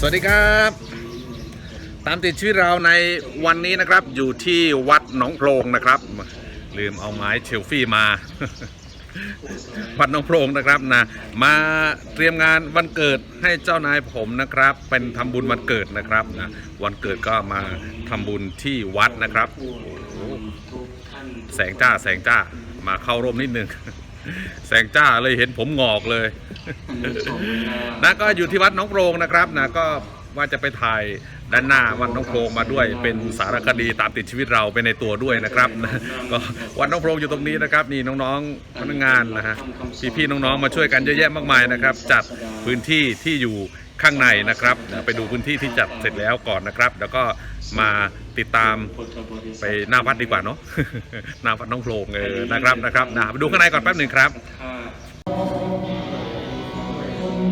สวัสดีครับ ตามติดชีวิตเราในวันนี้นะครับ อยู่ที่วัดหนองโพรงนะครับ ลืมเอาไม้เชลฟี่มา วัดหนองโพรงนะครับนะ มาเตรียมงานวันเกิดให้เจ้านายผมนะครับ เป็นทำบุญวันเกิดนะครับนะวันเกิดก็มาทำบุญที่วัดนะครับ แสงจ้าแสงจ้ามาเข้าร่มนิดนึง แสงจ้าเลยเห็นผมงอกเลย นะก็อยู่ที่วัดน้องโพรงนะครับนะก็ว่าจะไปถ่ายด้านหน้าวัดน้องโพรงมาด้วย เป็นสารคดีตามติดชีวิตเราไปในตัวด้วยนะครับนะก็วัดน้องโพรงอยู่ตรงนี้นะครับ นี่น้องๆพนักงานนะฮะพี่ๆน้องๆมาช่วยกันเยอะแยะมากมายนะครับ จัดพื้นที่ที่อยู่ข้างในนะครับ ไปดูพื้นที่ที่จัดเสร็จแล้วก่อนนะครับ แล้วก็มาติดตามไปหน้าวัดดีกว่าเนาะหน้าวัดน้องโพรงเออนะครับนะครับนะไปดูข้างในก่อนแป๊บหนึ่งครับ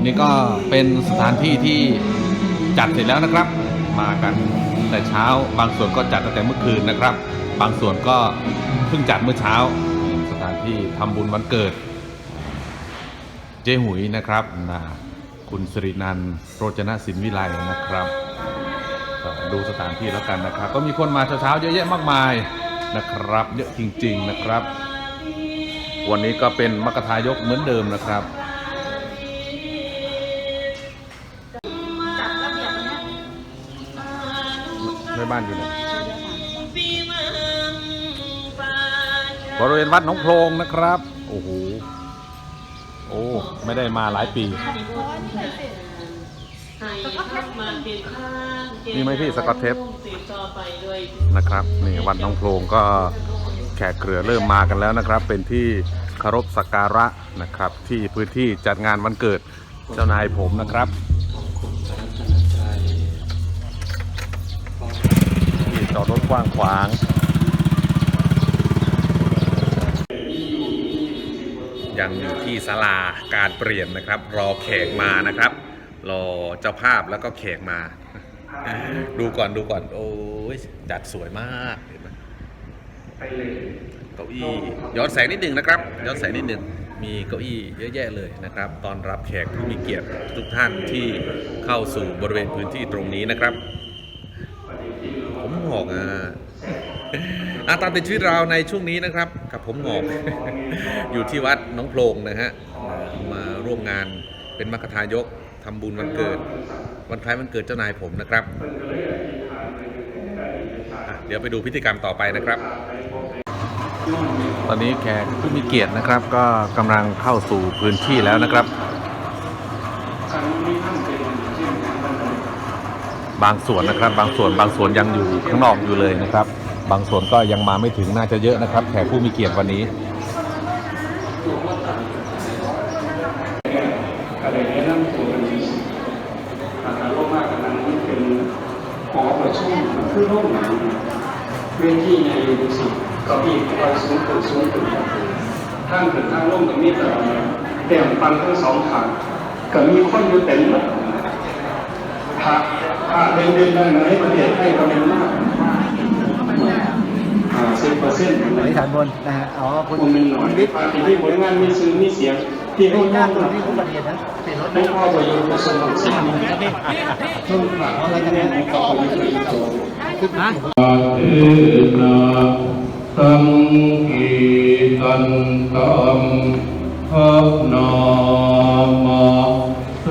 นี่ก็เป็นสถานที่ที่จัดเสร็จแล้วนะครับ มากันแต่เช้า บางส่วนก็จัดตั้งแต่เมื่อคืนนะครับ บางส่วนก็เพิ่งจัดเมื่อเช้า สถานที่ทำบุญวันเกิด เจ๊หุยนะครับนะคุณสิรินันโรจนสินวิไลนะครับดูสถานที่แล้วกันนะครับ ก็มีคนมาเช้าๆเยอะแยะมากมายนะครับ เยอะจริง ๆนะครับ วันนี้ก็เป็นมกทายกเหมือนเดิมนะครับ แม่บ้านอยู่ไหนบริเวณวัดหนองโพรงนะครับ โอ้โห โอ้ ไม่ได้มาหลายปีมีไหมพี่สกอตเทปนะครับ นี่วัดหนองโพรงก็แขกเรือเริ่มมากันแล้วนะครับ เป็นที่คารพสักการะนะครับ ที่พื้นที่จัดงานวันเกิดเจ้านายผมนะครับ รถกว้างขวางยังอยู่ที่ศาลาการเปลี่ยนนะครับ รอแขกมานะครับ รอเจ้าภาพแล้วก็แขกมา ดูก่อนดูก่อน โอ้ยจัดสวยมากเห็นไหมเก้าอี้ย้อนแสงนิดหนึ่งนะครับ ย้อนแสงนิดหนึ่งมีเก้าอี้เยอะแยะเลยนะครับตอนรับแขกผู้มีเกียรติทุกท่านที่เข้าสู่บริเวณพื้นที่ตรงนี้นะครับ หงอกอะอาตามติดชีวิตเราในช่วงนี้นะครับ กับผมหงอก อยู่ที่วัดน้องโพรงนะฮะมาร่วมงานเป็นมรรคทายกทำบุญวันเกิด วันคล้ายวันเกิดเจ้านายผมนะครับ เดี๋ยวไปดูพิธีกรรมต่อไปนะครับ ตอนนี้แขกผู้มีเกียรตินะครับ ก็กำลังเข้าสู่พื้นที่แล้วนะครับ บางส่วนนะครับ บางส่วนบางส่วนยังอยู่ข้างนอกอยู่เลยนะครับ บางส่วนก็ยังมาไม่ถึงน่าจะเยอะนะครับแขกผู้มีเกียรติวันนี้ก็เลยแนะนำตัวกันดีอาคารร่มมากกันนั้นเป็นหอประชุมมันคือโรงหนังเวทีใหญ่ดูสิก็มีคอยสูงขึ้นสูงขึ้นข้างขึ้นข้างร่มกับมีแต่เต็มฟังทั้งสองขางก็มีคนอยู่เต็มหมดพระ พระเดินเดินได้ไหนประเทศให้ก็เป็นมากอ่าสิบเปอร์เซ็นต์อธิษฐานบนนะฮะ อ๋อ คุณผมเป็นหน่อยวิทย์พระที่ผลงานมีซื้อมีเสียง ที่เป็เขานจ้าจ้างงคคนนที่ที่เขาผมประเทศนะเป็นรถไม่พ่อประโยชน์ประสบสิ่งนี้ทุกหลังอะไรกันเนี่ยต่อไปคือโจคือนะเอนะสังกีตันตัมภะนามาเส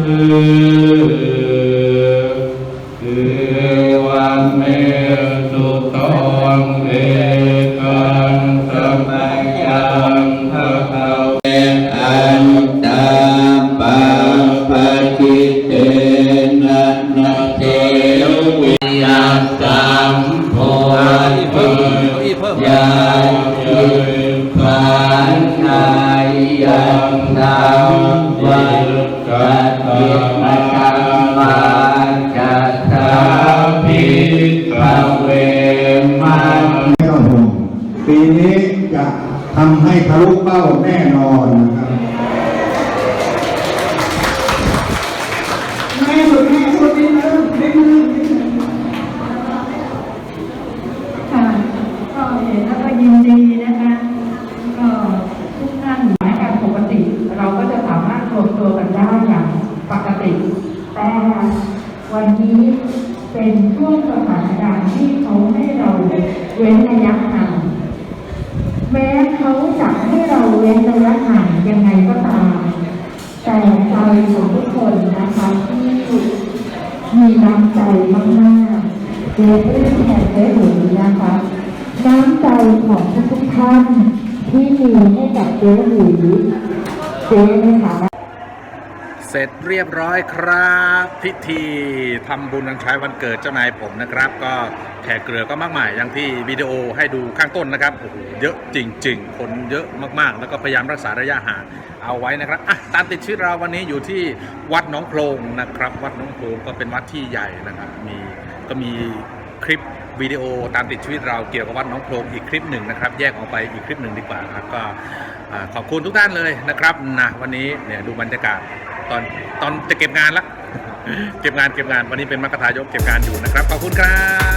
มยาเกิดผ่านนายยังนำวันกัดเกิดมาธรรมาจัตตาพิภเวมันไม่ต้องห่วงปีนี้จะทำให้ทะลุเป้าแน่นอนนะครับ แม่สุดแม่สุดนิดนึงนิดนึงค่ะก็เห็นแล้วก็ยินดีนะคะก็ทุกท่านในการปกติ เราก็นได้อย่างปกติแต่วันการที่เขาให้เราเว้นระยะห่างแม้เขาจะให้เราเว้นระยะห่างยังไงก็ตาม แต่ใจของทุกคนนะคะที่มีน้ำใจมากๆเจ๊เพื่อนแทนเจ๊หลุยนะคะน้ำใจของทุกๆท่านที่มีให้กับเจ๊หลุยเจ๊ในฐานะ เสร็จเรียบร้อยครับ พิธีทำบุญนังคล้ายวันเกิดเจ้านายผมนะครับ ก็แขกเกลือก็มากมายอย่างที่วิดีโอให้ดูข้างต้นนะครับโอ้โหเยอะจริง ๆ คนเยอะมากๆ แล้วก็พยายามรักษาระยะห่างเอาไว้นะครับอะตามติดชีวิตเราวันนี้อยู่ที่วัดน้องโพรงนะครับ วัดน้องโพรงก็เป็นวัดที่ใหญ่นะครับ มีก็มีคลิปวิดีโอตามติดชีวิตเราเกี่ยวกับวัดน้องโพรงอีกคลิปหนึ่งนะครับ แยกออกไปอีกคลิปหนึ่งดีกว่าครับก็ขอบคุณทุกท่านเลยนะครับนะวันนี้เนี่ยดูบรรยากาศ ตอนตอนจะเก็บงานละ เก็บงานเก็บงานวันนี้เป็นมรรคทายกเก็บงานอยู่นะครับ ขอบคุณครับ